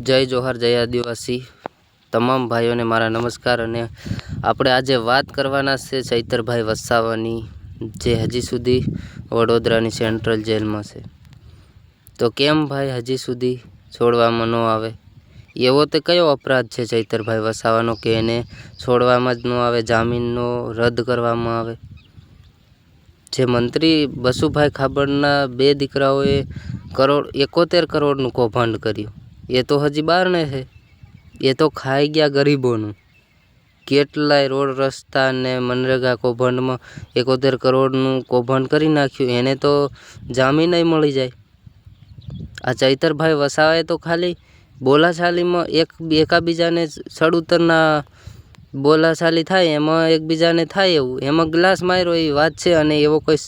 જય જોહાર, જય આદિવાસી. તમામ ભાઈઓને મારા નમસ્કાર અને આપણે આજે વાત કરવાના છે ચૈતરભાઈ વસાવાની, જે હજી સુધી વડોદરાની સેન્ટ્રલ જેલમાં છે. તો કેમ ભાઈ હજી સુધી છોડવામાં ન આવે? એવો તે કયો અપરાધ છે ચૈતરભાઈ વસાવાનો કે એને છોડવામાં જ ન આવે, જામીનનો રદ કરવામાં આવે? જે મંત્રી બસુભાઈ ખાબડના બે દીકરાઓએ કરોડ, એકોતેર કરોડનું કૌભાંડ કર્યું. એ તો હજી બહારને છે. એ તો ખાઈ ગયા ગરીબોનું. કેટલાય રોડ રસ્તા ને મનરેગા કૌભાંડમાં એકોતેર કરોડનું કૌભાંડ કરી નાખ્યું. એને તો જામીન મળી જાય. આ ચૈતરભાઈ વસાવાએ તો ખાલી બોલાશાલીમાં એક એકાબીજાને સડઉતરના બોલાશાલી થાય, એમાં એકબીજાને થાય એવું. એમાં ગ્લાસ માર્યો એ વાત છે અને એવો કોઈ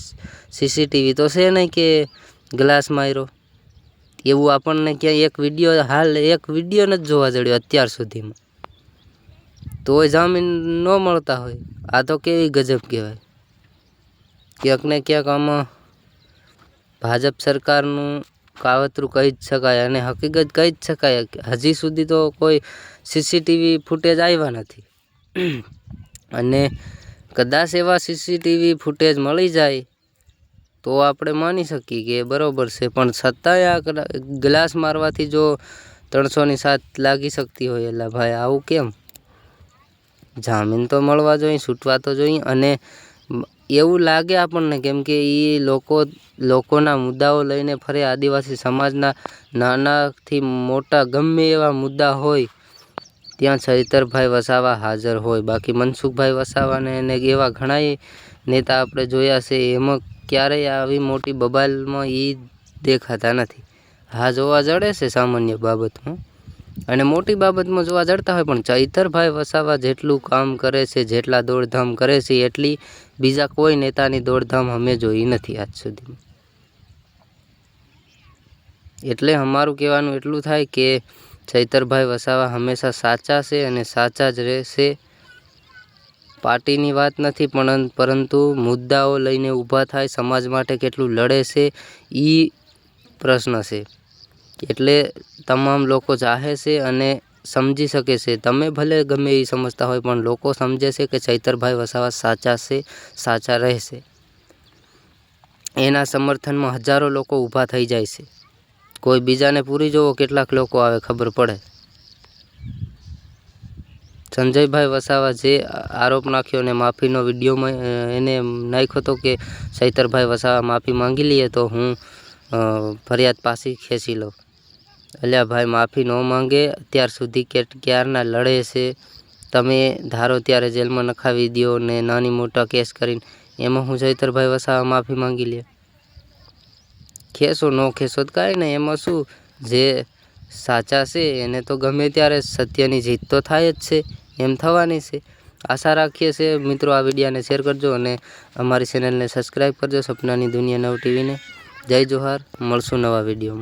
સીસીટીવી તો છે નહીં કે ગ્લાસ માર્યો. એવું આપણને ક્યાંય એક વીડિયો હાલ એક વીડિયો નથી જોવા જડ્યો અત્યાર સુધીમાં. તોય જામીન ન મળતા હોય. આ તો કેવી ગજબ કહેવાય. ક્યાંક ને ક્યાંક આમાં ભાજપ સરકારનું કાવતરું કહી જ શકાય અને હકીકત કહી જ શકાય હજી સુધી તો કોઈ સીસીટીવી ફૂટેજ આવ્યા નથી. અને કદાચ એવા સીસીટીવી ફૂટેજ મળી જાય તો આપણે માની શકીએ કે બરાબર છે, પણ છતાંય આ ગ્લાસ મારવાથી જો ત્રણસોની સાત લાગી શકતી હોય એટલે ભાઈ, આવું કેમ? જામીન તો મળવા જોઈએ, છૂટવા તો જોઈએ, અને એવું લાગે આપણને કેમ કે એ લોકો, લોકોના મુદ્દાઓ લઈને ફરે આદિવાસી સમાજના નાનાથી મોટા ગમે એવા મુદ્દા હોય, ત્યાં ચૈતરભાઈ વસાવા હાજર હોય. બાકી મનસુખભાઈ વસાવાને એને એવા ઘણાય નેતા આપણે જોયા છે, એમાં ક્યારેય આવી મોટી બબાલમાં એ દેખાતા નથી. હા, જોવા જડે છે સામાન્ય બાબતમાં. અને મોટી બાબતમાં જોવા જડતા હોય પણ ચૈતરભાઈ વસાવા જેટલું કામ કરે છે, જેટલા દોડધામ કરે છે, એટલી બીજા કોઈ નેતાની દોડધામ અમે જોઈ નથી આજ સુધીમાં. એટલે અમારું કહેવાનું એટલું થાય કે ચૈતરભાઈ વસાવા હંમેશા સાચા છે અને સાચા જ રહેશે પાર્ટીની વાત નથી, પણ પરંતુ મુદ્દાઓ લઈને ઊભા થાય સમાજ માટે કેટલું લડે છે એ પ્રશ્ન છે. એટલે તમામ લોકો ચાહે છે અને સમજી શકે છે. તમે ભલે ગમે એ સમજતા હોય, પણ લોકો સમજે છે કે ચૈતરભાઈ વસાવા સાચા છે, સાચા રહેશે. એના સમર્થનમાં હજારો લોકો ઊભા થઈ જાય છે. કોઈ બીજાને પૂરી જોવો કેટલાક લોકો આવે, ખબર પડે. સંજયભાઈ વસાવા જે આરોપ નાખ્યો અને માફીનો વિડીયોમાં એને નાખ્યો હતો કે ચૈતરભાઈ વસાવા માફી માંગી લઈએ તો હું ફરિયાદ પાછી ખેંચી લઉં. અલ્યા ભાઈ, માફી ન માંગે અત્યાર સુધી કે ક્યારના લડે છે, તમે ધારો ત્યારે જેલમાં નખાવી દો ને નાની મોટા કેસ કરીને, એમાં હું ચૈતરભાઈ વસાવા માફી માંગી લે. ખેસો ન ખેસો તો કાંઈ નહીં, એમાં શું? જે સાચા છે, એને તો ગમે ત્યારે સત્યની જીત તો થાય જ છે. એમ થવાની છે. આશા રાખીએ છીએ મિત્રો આ વિડીયાને શેર કરજો અને અમારી ચેનલને સબસ્ક્રાઈબ કરજો. સપનાની દુનિયા નવ ટીવીને જય જોહાર. મળશું નવા વિડીયોમાં.